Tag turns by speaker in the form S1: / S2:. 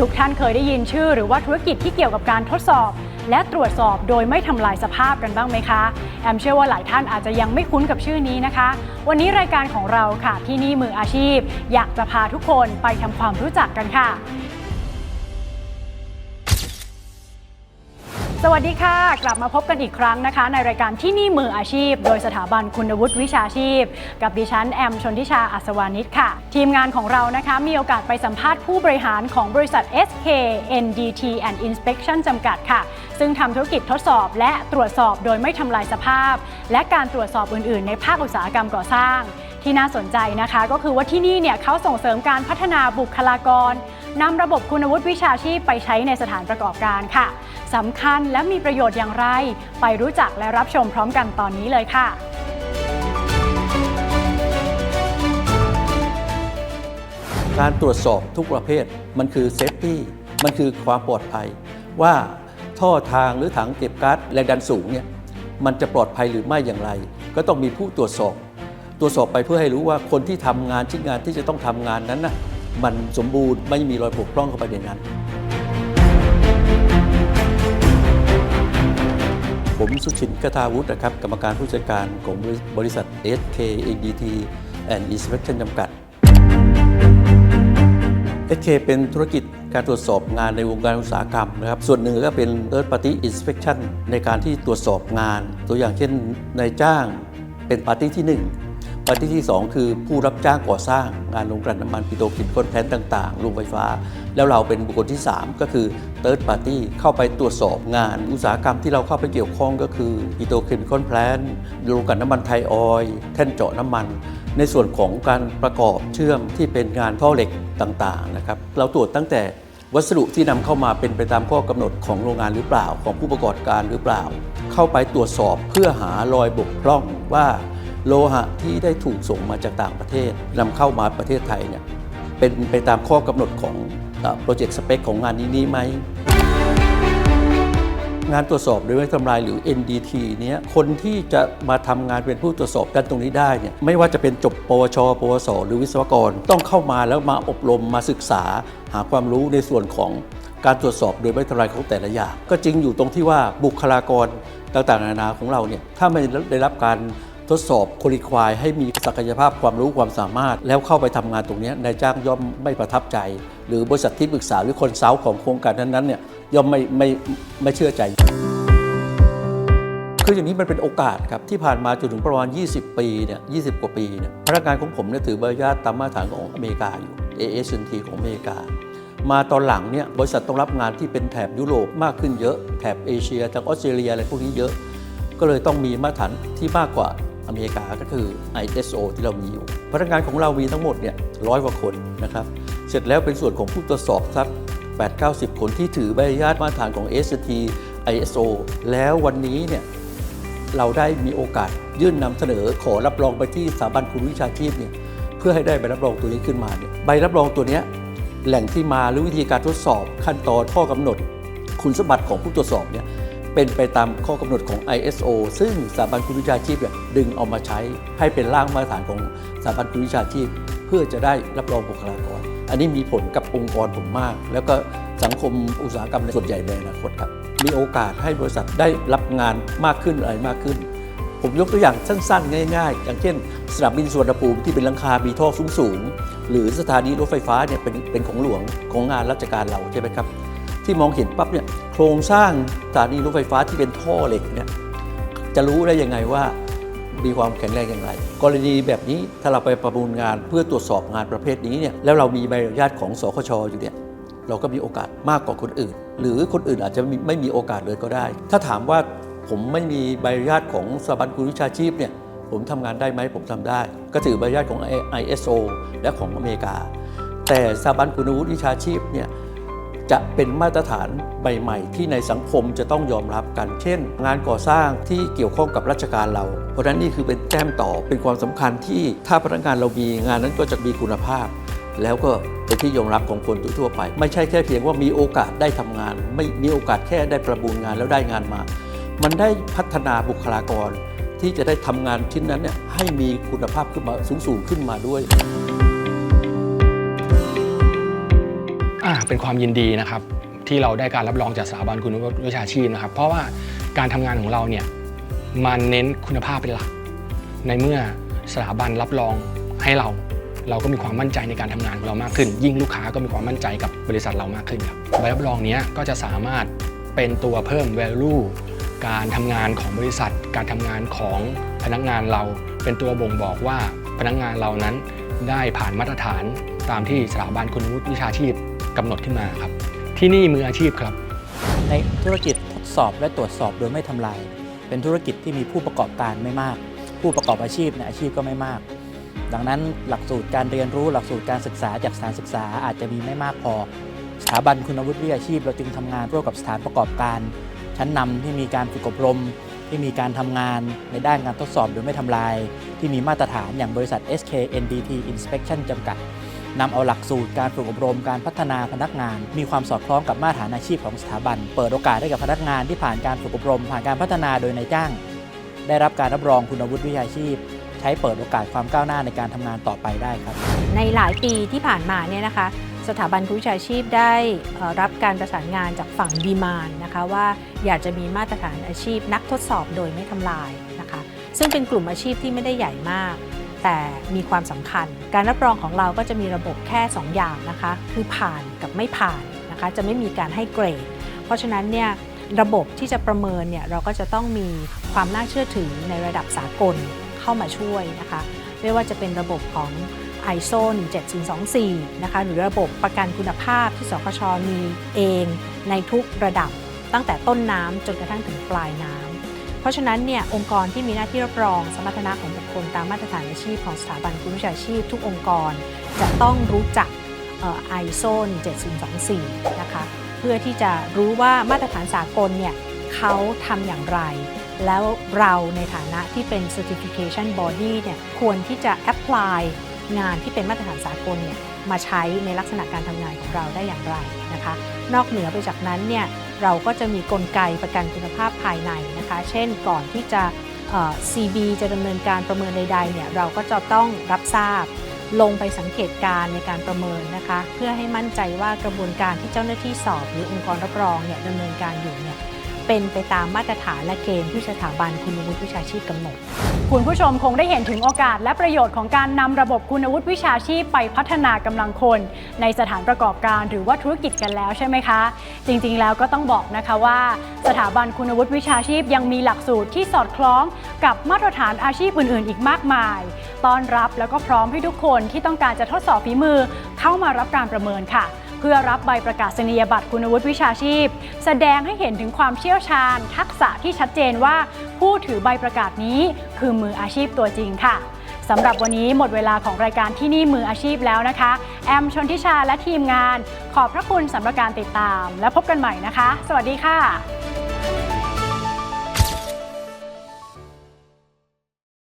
S1: ทุกท่านเคยได้ยินชื่อหรือว่าธุรกิจที่เกี่ยวกับการทดสอบ และตรวจสอบโดยไม่ทำลายสภาพกันบ้างไหมคะ แอมเชื่อว่าหลายท่านอาจจะยังไม่คุ้นกับชื่อนี้นะคะ วันนี้รายการของเราค่ะที่นี่มืออาชีพ อยากจะพาทุกคนไปทำความรู้จักกันค่ะ สวัสดีค่ะ กลับมาพบกันอีกครั้งนะคะ ในรายการที่นี่มืออาชีพ โดยสถาบันคุณวุฒิวิชาชีพ กับดิฉันแอมชนทิชาอัศวานิชค่ะ ทีมงานของเรานะคะมีโอกาสไปสัมภาษณ์ผู้บริหารของบริษัท SK NDT and Inspection จำกัดค่ะ ซึ่งทำธุรกิจทดสอบและตรวจสอบโดยไม่ทำลายสภาพ และการตรวจสอบอื่น ๆ ในภาคอุตสาหกรรมก่อสร้าง ที่น่าสนใจนะคะ ก็คือว่าที่นี่เนี่ยเขาส่งเสริมการพัฒนาบุคลากร นำระบบคุณวุฒิวิชาชีพไปใช้ในสถานประกอบการค่ะสำคัญและมีประโยชน์อย่างไร ไปรู้จักและรับชมพร้อมกันตอนนี้เลยค่ะ
S2: การตรวจสอบทุกประเภทมันคือเซฟตี้มันคือความปลอดภัย ว่าท่อทางหรือถังเก็บก๊าซแรงดันสูงเนี่ยมันจะปลอดภัยหรือไม่อย่างไร ก็ต้องมีผู้ตรวจสอบ ตรวจสอบไปเพื่อให้รู้ว่าคนที่ทำงานชิ้นงานที่จะต้องทำงานนั้นนะ มันสมบูรณ์ไม่มีรอยบกพร่องเข้าไปในนั้น ผมสุชินกทาวุฒินะครับกรรมการผู้จัดการของบริษัท SK ADT and Inspection จำกัด SK เป็นธุรกิจการตรวจสอบงานในวงการอุตสาหกรรมนะครับ ส่วนหนึ่งก็เป็น Third Party Inspection ในการที่ตรวจสอบงาน ตัวอย่างเช่นนายจ้างเป็นปาร์ตี้ที่ 1 ปาร์ตี้ที่ 2 คือผู้รับจ้างก่อสร้างงานโรงกลั่นน้ำมันปิโตรเคมีคอนแทนต่างๆโรงไฟฟ้า แล้วเราเป็นบุคคลที่ 3 ก็คือ Third Party เข้าไปตรวจสอบงานอุตสาหกรรมที่เราเข้าไปเกี่ยวข้องก็คือปิโตรเคมีคอนแพลนโรงกลั่นน้ำมันไทยออยแท่นเจาะน้ำมัน ในส่วนของการประกอบเชื่อมที่เป็นงานท่อเหล็กต่างๆนะครับเราตรวจตั้งแต่วัสดุที่นำเข้ามาเป็นไปตามข้อกำหนดของโรงงานหรือเปล่าของผู้ประกอบการหรือเปล่า เข้าไปตรวจสอบเพื่อหารอยบกพร่องว่า โลหะที่ได้ถูกส่งมาจากต่างประเทศนำเข้ามาประเทศไทยเนี่ยเป็นไปตามข้อกำหนดของโปรเจกต์สเปคของงานนี้นี้ไหม งานตรวจสอบโดยไม่ทำลายหรือ NDT เนี้ยคนที่จะมาทำงานเป็นผู้ตรวจสอบกันตรงนี้ได้เนี่ยไม่ว่าจะเป็นจบปวช ปวส หรือวิศวกร ต้องเข้ามาแล้วมาอบรมมาศึกษา หาความรู้ในส่วนของการตรวจสอบโดยไม่ทำลายของแต่ละอย่าง ก็จริงอยู่ตรงที่ว่าบุคลากรต่างๆนานาของเราเนี่ยถ้าไม่ได้รับการ ทดสอบคุริควายให้มีศักยภาพความรู้ความสามารถ แล้วเข้าไปทำงานตรงนี้นายจ้างย่อมไม่ประทับใจ หรือบริษัทที่ปรึกษาหรือคนเซาของโครงการนั้นๆเนี่ยย่อมไม่ไม่ไม่เชื่อใจ คืออย่างนี้มันเป็นโอกาสครับที่ผ่านมาจนถึงประมาณ 20 ปีเนี่ย20กว่าปีเนี่ยพนักงานของผมเนี่ยถือใบอนุญาตตามมาตรฐานของอเมริกาอยู่ ASNT ของอเมริกามาตอนหลังเนี่ยบริษัทต้องรับงานที่เป็นแถบยุโรปมากขึ้นเยอะ แถบเอเชียทางออสเตรเลียอะไรพวกนี้เยอะ ก็เลยต้องมีมาตรฐานที่มากกว่า อเมริกาก็คือ ISO ที่เรามีอยู่ พนักงานของเรามีทั้งหมดเนี่ยร้อยกว่าคนนะครับ เสร็จแล้วเป็นส่วนของผู้ตรวจสอบสัก8-90 คนที่ถือใบอนุญาตมาตรฐานของ ST ISO แล้ววันนี้เนี่ยเราได้มีโอกาสยื่นนำเสนอขอรับรองไปที่สถาบันคุณวิชาชีพเนี่ยเพื่อให้ได้ใบรับรองตัวนี้ขึ้นมาเนี่ยใบรับรองตัวเนี้ยแหล่งที่มาหรือวิธีการทดสอบขั้นตอนข้อกำหนด คุณสมบัติของผู้ตรวจสอบเนี่ย เป็นไปตามข้อกำหนดของ ISO ซึ่งสถาบันคุณวิชาชีพดึงเอามาใช้ให้เป็นร่างมาตรฐานของสถาบันคุณวิชาชีพ เพื่อจะได้รับรองบุคลากร อันนี้มีผลกับองค์กรผมมาก แล้วก็สังคมอุตสาหกรรมในส่วนใหญ่ในอนาคตครับ มีโอกาสให้บริษัทได้รับงานมากขึ้นอะไรมากขึ้น ผมยกตัวอย่างสั้นๆ ง่าย ๆ อย่างเช่น สนามบินสุวรรณภูมิที่เป็นลังคา มีท่อสูงๆหรือสถานีรถไฟฟ้าเนี่ยเป็นเป็นของหลวงของงานราชการเราใช่ไหมครับ ที่มองเห็นปั๊บเนี่ยโครงสร้างสถานีรถไฟฟ้าที่เป็นท่อเหล็กเนี่ยจะรู้ได้ยังไงว่ามีความแข็งแรงอย่างไร กรณีแบบนี้ถ้าเราไปประมูลงานเพื่อตรวจสอบงานประเภทนี้เนี่ยแล้วเรามีใบอนุญาตของสคชอยู่เนี่ยเราก็มีโอกาสมากกว่าคนอื่น หรือคนอื่นอาจจะไม่ไม,มีโอกาสเลยก็ได้ ถ้าถามว่าผมไม่มีใบอนุญาตของสถาบันคุณวิชาชีพเนี่ยผมทำงานได้ไหมผมทำได้ ก็ถือใบอนุญาตของ ISO และของอเมริกา แต่สถาบันคุณวุฒิวิชาชีพเนี่ย จะเป็นมาตรฐานใหม่ๆ ที่ในสังคมจะต้องยอมรับกัน เช่น งานก่อสร้างที่เกี่ยวข้องกับราชการเรา เพราะฉะนั้นนี่คือเป็นแต้มต่อเป็นความสำคัญที่ถ้าพนักงานเรามีงานนั้นก็จะมีคุณภาพ แล้วก็เป็นที่ยอมรับของคนทั่วไป ไม่ใช่แค่เพียงว่ามีโอกาสได้ทำงาน ไม่มีโอกาสแค่ได้ประมูลงานแล้วได้งานมา มันได้พัฒนาบุคลากรที่จะได้ทำงานชิ้นนั้นเนี่ยให้มีคุณภาพขึ้นมาสูงๆขึ้นมาด้วย
S3: อ่าเป็นความยินดีนะครับ ที่เราได้การรับรองจากสถาบันคุณวุฒิวิชาชีพนะครับ เพราะว่าการทำงานของเราเนี่ยมันเน้นคุณภาพเป็นหลัก ในเมื่อสถาบันรับรองให้เรา เราก็มีความมั่นใจในการทำงานของเรามากขึ้น ยิ่งลูกค้าก็มีความมั่นใจกับบริษัทเรามากขึ้นครับใบรับรองนี้ก็จะสามารถเป็นตัวเพิ่ม value การทำงานของบริษัท การทำงานของพนักงานเราเป็นตัวบ่งบอกว่าพนักงานเรานั้นได้ผ่านมาตรฐานตามที่สถาบันคุณวุฒิวิชาชีพ กำหนดขึ้นมาครับ ที่นี่มืออาชีพครับ
S4: ในธุรกิจทดสอบและตรวจสอบโดยไม่ทำลาย เป็นธุรกิจที่มีผู้ประกอบการไม่มาก ผู้ประกอบอาชีพในอาชีพก็ไม่มาก ดังนั้นหลักสูตรการเรียนรู้หลักสูตรการศึกษาจากสถานศึกษาอาจจะมีไม่มากพอ สถาบันคุณวุฒิวิชาชีพ เราจึงทำงานร่วมกับสถานประกอบการ ชั้นนำที่มีการฝึกอบรม ที่มีการทำงานในด้านการทดสอบโดยไม่ทำลาย ที่มีมาตรฐานอย่างบริษัท SK NDT Inspection จำกัด นำเอาหลักสูตรการฝึกอบรมการพัฒนาพนักงาน มีความสอดคล้องกับมาตรฐานอาชีพของสถาบัน เปิดโอกาสให้กับพนักงานที่ผ่านการฝึกอบรม ผ่านการพัฒนาโดยนายจ้าง ได้รับการรับรองคุณวุฒิวิชาชีพ ใช้เปิดโอกาสความก้าวหน้าในการทำงานต่อไปได้ครับ
S5: ในหลายปีที่ผ่านมาเนี่ยนะคะ สถาบันวิชาชีพได้รับการประสานงานจากฝั่งดีมานนะคะว่าอยากจะมีมาตรฐานอาชีพนักทดสอบโดยไม่ทำลายนะคะ ซึ่งเป็นกลุ่มอาชีพที่ไม่ได้ใหญ่มาก แต่มีความสำคัญ การรับรองของเราก็จะมีระบบแค่ 2 อย่างนะคะ คือผ่านกับไม่ผ่านนะคะ จะไม่มีการให้เกรด เพราะฉะนั้นเนี่ยระบบที่จะประเมินเนี่ยเราก็จะต้องมีความน่าเชื่อถือในระดับสากลเข้ามาช่วยนะคะ ไม่ว่าจะเป็นระบบของ ISO 17024 นะคะ หรือระบบประกันคุณภาพที่สคชมีเองในทุกระดับตั้งแต่ต้นน้ำจนกระทั่งถึงปลายน้ำ ราะฉะนั้นเนี่ยองค์กรที่มีหน้าที่รับรองสมรรถนะของบุคคลตามมาตรฐานอาชีพของสถาบันคุณวิชาชีพ ทุกองค์กร จะต้องรู้จักเอ่อ ISO 7024 นะคะ เพื่อที่จะรู้ว่ามาตรฐานสากลเนี่ยเขาทำอย่างไร แล้วเราในฐานะที่เป็น certification body เนี่ยควรที่จะ apply งานที่เป็นมาตรฐานสากลเนี่ยมาใช้ในลักษณะการทำงานของเราได้อย่างไรนะคะ นอกเหนือไปจากนั้นเนี่ย เราก็จะมีกลไกประกันคุณภาพภายในนะคะ เช่นก่อนที่จะ CB จะดำเนินการประเมินใดๆเนี่ยเราก็จะต้องรับทราบ ลงไปสังเกตการในการประเมินนะคะ เพื่อให้มั่นใจว่ากระบวนการที่เจ้าหน้าที่สอบ หรือองค์กรรับรองเนี่ยดำเนินการอยู่เนี่ย เป็นไปตามมาตรฐานและเกณฑ์ที่สถาบันคุณวุฒิวิชาชีพกำหนด
S1: คุณผู้ชมคงได้เห็นถึงโอกาสและประโยชน์ของการนำระบบคุณวุฒิวิชาชีพไปพัฒนากำลังคน ในสถานประกอบการหรือว่าธุรกิจกันแล้วใช่ไหมคะ จริงๆแล้วก็ต้องบอกนะคะว่า สถาบันคุณวุฒิวิชาชีพยังมีหลักสูตรที่สอดคล้องกับมาตรฐานอาชีพอื่น ๆ อีกมากมาย ต้อนรับแล้วก็พร้อมให้ทุกคนที่ต้องการจะทดสอบฝีมือเข้ามารับการประเมินค่ะ พื่อรับใบประกาศนียบัตรคุณวุฒิวิชาชีพ แสดงให้เห็นถึงความเชี่ยวชาญ ทักษะที่ชัดเจนว่า ผู้ถือใบประกาศนี้คือมืออาชีพตัวจริงค่ะสำหรับวันนี้หมดเวลาของรายการที่นี่มืออาชีพแล้วนะคะ แอมชนทิชาและทีมงาน ขอบพระคุณสำหรับการติดตาม และพบกันใหม่นะคะ สวัสดีค่ะ